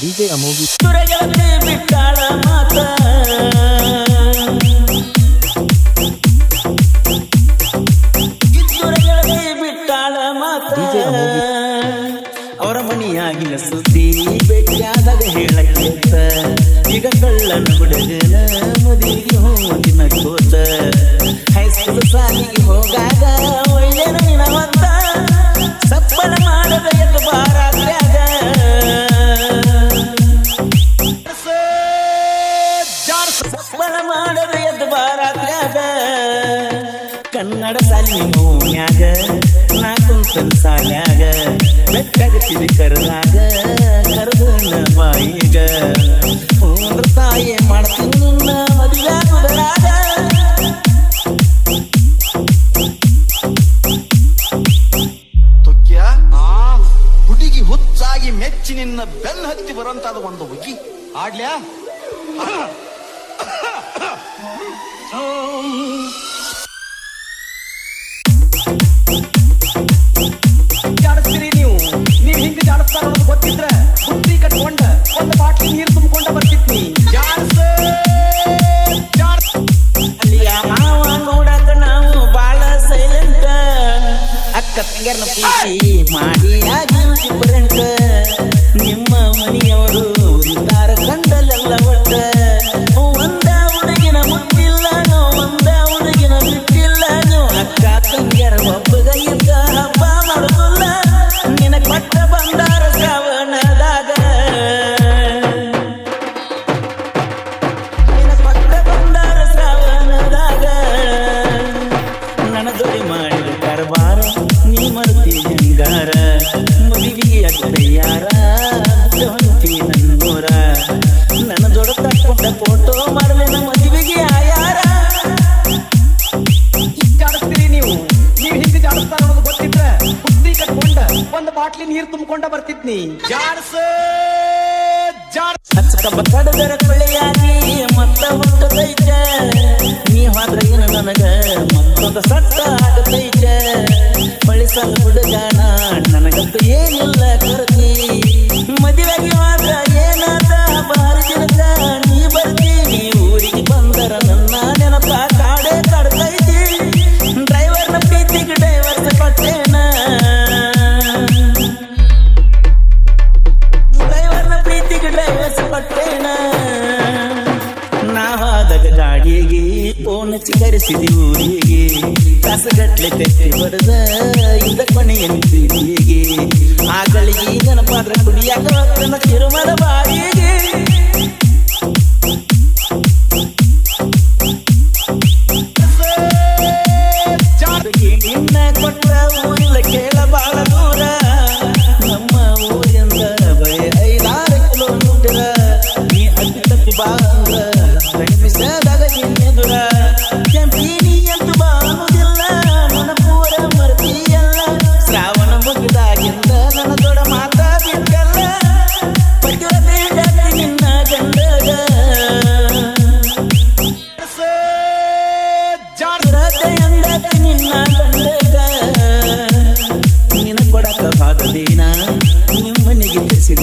DJ Amogi DJ Amogi. ಅವರ ಮಣಿಯಾಗಿನ ಸುದ್ದಿ ಭೇಟಿಯಾದಾಗ ಹೇಳಕ್ಕಿಂತ ಈಗ ಕಳ್ಳನ ಹುಡುಗನ ಮದುವೆಗೆ ಹೋಗಿನ ಕನ್ನಡ ಸಾಲಿ ಮೌನ್ಯಾಗ ನಾ ಕುಂತನ್ ಸಾಲ್ಯಾಗ ಬೆಟ್ಟಗತ್ತಿದ ಕರೆದಾಗ ಕರೆದಣ್ಣ ಬಾಯಿಗ. ಹೂಂದ್ರ ತಾಯಿ ಮಾಡ್ತೀನಿ ನಿನ್ನ ಹುಡುಗಿ ಹುಚ್ಚಾಗಿ ಮೆಚ್ಚಿ ನಿನ್ನ ಬೆನ್ನ ಹತ್ತಿ ಬರುವಂತಾದ ಒಂದು ಹುಗಿ ಆಡ್ಲ್ಯಾ ಅನ್ನೋದು ಗೊತ್ತಿದ್ರ ಬುದ್ಧಿ ಕಟ್ಕೊಂಡ ಒಂದು ಬಾಟ್ಲಿ ನೀರು ತುಂಬಿಕೊಂಡ ಜಾಡ್ಸ್ ಅಲ್ಲಿಯ ನಾವು ಬಾಳ ಸೈಲೆಂಟ್ ಅಕ್ಕ ಮಾಡಿ ಡಿಫರೆಂಟ್ ತಯ್ಯಾರ ಹೊಂತಿ ನನ್ನೂರ ನನ್ನ ದೊಡ್ಡ ತಕ್ಕೊಂಡ ಫೋಟೋ ಮದುವೆಗೆ ಆಯಾರ ಜಾಡಿಸ್ತೀರಿ ನೀವು ನೀವು ಹಿಂಗೆ ಜಾಡಿಸ್ತಾರ ಅನ್ನೋದು ಗೊತ್ತಿದ್ರ ಕಟ್ಕೊಂಡ ಒಂದು ಬಾಟ್ಲಿ ನೀರು ತುಂಬಿಕೊಂಡ ಬರ್ತಿದ್ನಿ. ಜಾಡ್ಸ ಹಚ್ಚಕ ಕೊಳ್ಳೆಯಾಗಿ ಮತ್ತ ನೀ ಹೋದ್ರ ಏನು ನನಗ ಮತ್ತೊಂದು ಆಗತೈತ ಪಳಿಸಲ್ ಹುಡುಗನ ನನಗಂತೂ ಏನಿಲ್ಲ ಕೊರತಿ. ಮದುವೆಗೆ ಮಾತ್ರ ಏನಾದ ನಾವಾದಾಗ ಗಾಡಿಗೆ ಫೋನ್ ಚಿಕರಿಸಿದಿ ಊರಿಗೆ ಕಾಸುಗಟ್ಲೆ ಕಟ್ಟಿ ಬಡದ ಇದ ಕೊನೆಯ ಪ್ರೀತಿಗೆ ಆಗಳಿಗೆ ನೆನಪಾದ್ರ ಕುಡಿಯಾಕ ನನ್ನ ತಿರುಮಲ ಬಾಯಿಗೆ ಇನ್ನ ಕೊಟ್ಟ ಊರಿಲ್ಲ ಕೇಳ ಬಾಳ ದೂರ ನಮ್ಮ ಊರಿಂದ ಬರೀ ಐದಾರು ಕಿಲೋಮೀಟರ್ ನೀ ಅಡ್ಡಿ ತಪ್ಪಿ ಬಾ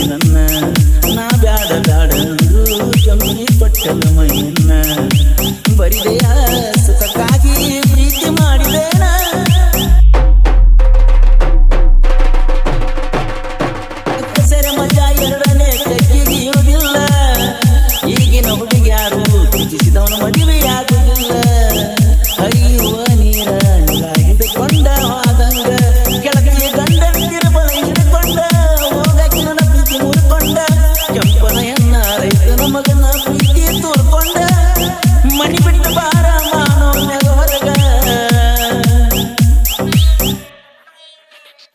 ನನ್ನ ನಾ ಬ್ಯಾಡ ಬ್ಯಾಡ ಅಂದು ಜಮೀನಿ ಕೊಟ್ಟಲ